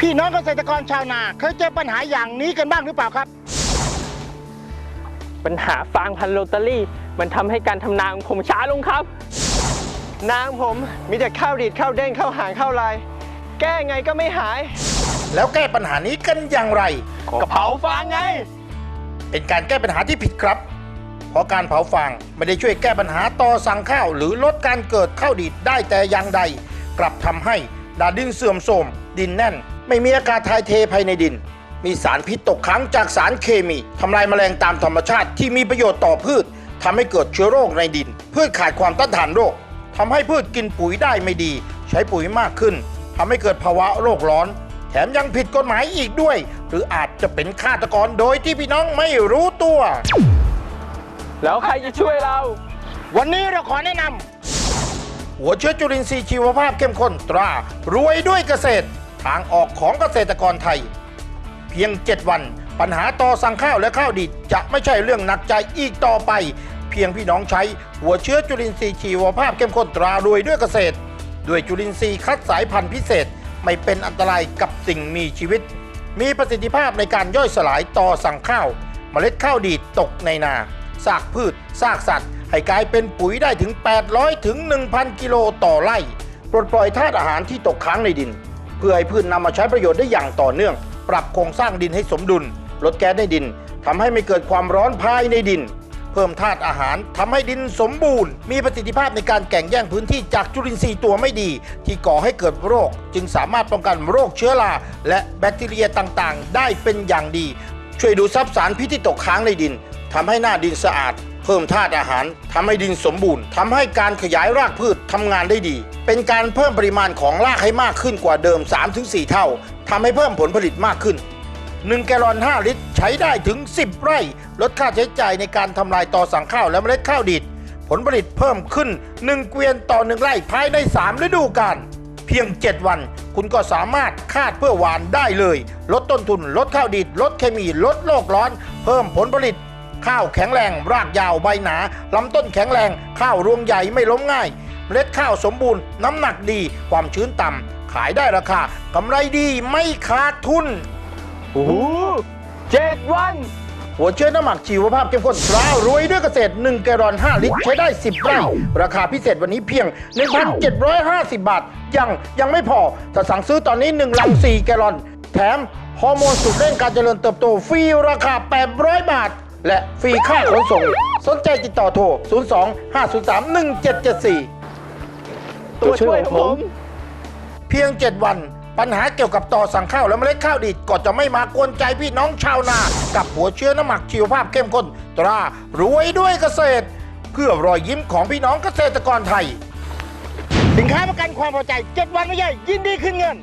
พี่น้องเกษตรกรชาวนาเคยเจอปัญหาอย่างนี้กันบ้างหรือเปล่าครับ ปัญหาฟางพันธุ์โรตารี่ มันทำให้การทำนาของผมช้าลงครับนางผมมีแต่ข้าวดีดข้าวเด้งข้าวหางข้าวลาย แก้ไงก็ไม่หาย แล้วแก้ปัญหานี้กันอย่างไร กระเผาฟางไง เป็นการแก้ปัญหาที่ผิดครับ เพราะการเผาฟางไม่ได้ช่วยแก้ปัญหาต่อสั่งข้าว หรือลดการเกิดข้าวดีดได้แต่อย่างใด กลับทำให้ดาดินเสื่อมโทรม ดินแน่น ไม่มีอากาศถ่ายเทภายในดิน มีสารพิษตกค้างจากสารเคมีทำลายแมลงตามธรรมชาติที่มีประโยชน์ต่อพืชทำให้เกิดเชื้อโรคในดิน พืชขาดความต้านทานโรคทำให้พืชกินปุ๋ยได้ไม่ดี ใช้ปุ๋ยมากขึ้นทำให้เกิดภาวะโรคร้อน แถมยังผิดกฎหมายอีกด้วย หรืออาจจะเป็นฆาตกรโดยที่พี่น้องไม่รู้ตัว แล้วใครจะช่วยเรา วันนี้เราขอแนะนำหัวเชื้อจุลินทรีย์ชีวภาพเข้มข้นตรา รวยด้วยเกษตร ทางออกของเกษตรกรไทย เพียง 7 วัน ปัญหาต่อสั่งข้าวและข้าวดีดจะไม่ใช่เรื่องหนักใจอีกต่อไป เพียงพี่น้องใช้หัวเชื้อจุลินทรีย์ชีวภาพเข้มข้นตรารวยด้วยเกษตร ด้วยจุลินทรีย์คัดสายพันธุ์พิเศษไม่เป็นอันตรายกับสิ่งมีชีวิต มีประสิทธิภาพในการย่อยสลายต่อสั่งข้าว เมล็ดข้าวดีดตกในนาซากพืชซากสัตว์ให้กลายเป็นปุ๋ยได้ถึง 800 ถึง 1,000 กิโลต่อไร่ ปลดปล่อยธาตุอาหารที่ตกค้างในดิน เพื่อให้พืชนำมาใช้ประโยชน์ได้อย่างต่อเนื่อง ปรับโครงสร้างดินให้สมดุล ลดแก๊สในดินทำให้ไม่เกิดความร้อนภายในดิน เพิ่มธาตุอาหารทำให้ดินสมบูรณ์ มีประสิทธิภาพในการแข่งแย่งพื้นที่จากจุลินทรีย์ตัวไม่ดี ที่ก่อให้เกิดโรค จึงสามารถป้องกันโรคเชื้อราและแบคทีเรียต่างๆ ได้เป็นอย่างดี ช่วยดูดซับสารพิษที่ตกค้างในดินทำให้หน้าดินสะอาด เพิ่มธาตุอาหารทำให้ดินสมบูรณ์ทำให้การขยายรากพืชทำงานได้ดี เป็นการเพิ่มปริมาณของรากให้มากขึ้นกว่าเดิม 3-4 เท่าทำให้เพิ่มผลผลิตมากขึ้น 1 แกลลอน 5 ลิตร ใช้ได้ถึง 10 ไร่ ลดค่าใช้จ่ายในการทำลายต่อสั่งข้าวและเมล็ดข้าวดีดผลผลิตเพิ่มขึ้น 1 เกวียนต่อ 1 ไร่ภายใน 3 ฤดูกาลเพียง 7 วัน คุณก็สามารถคาดเพื่อหวานได้เลย ลดต้นทุน ลดข้าวดีดลดเคมี ลดโลกร้อน เพิ่มผลผลิต ข้าวแข็งแรง รากยาวใบหนาลำต้นแข็งแรง ข้าวรวงใหญ่ไม่ล้มง่ายเมล็ดข้าวสมบูรณ์น้ำหนักดี ความชื้นต่ำขายได้ราคากำไรดีไม่ขาดทุนโอ้โหเจ็ดวัน หัวเชื้อน้ำหมักชีวภาพเข้มข้นตรารวยด้วยเกษตร 1 แกลลอน 5 ลิตร ใช้ได้ 10ไร่ราคาพิเศษวันนี้เพียง 1,750 บาท ยังยังไม่พอถ้าสั่งซื้อตอนนี้ 1 ลัง 4 แกลลอน แถมฮอร์โมนสูตรเร่งการเจริญเติบโตฟรีราคา 800 บาท และฟรีค่าขนส่ง สนใจติดต่อโทร 02 503 1774 ตัวช่วยของผม เพียง 7 วัน ปัญหาเกี่ยวกับต่อสั่งข้าวและเมล็ดข้าวดีดก็จะไม่มากวนใจพี่น้องชาวนา กับหัวเชื้อน้ำหมักชีวภาพเข้มข้นตรารวยด้วยเกษตร เพื่อรอยยิ้มของพี่น้องเกษตรกรไทย สินค้าประกันความพอใจ 7 วันไม่ใช่ยินดีขึ้นเงิน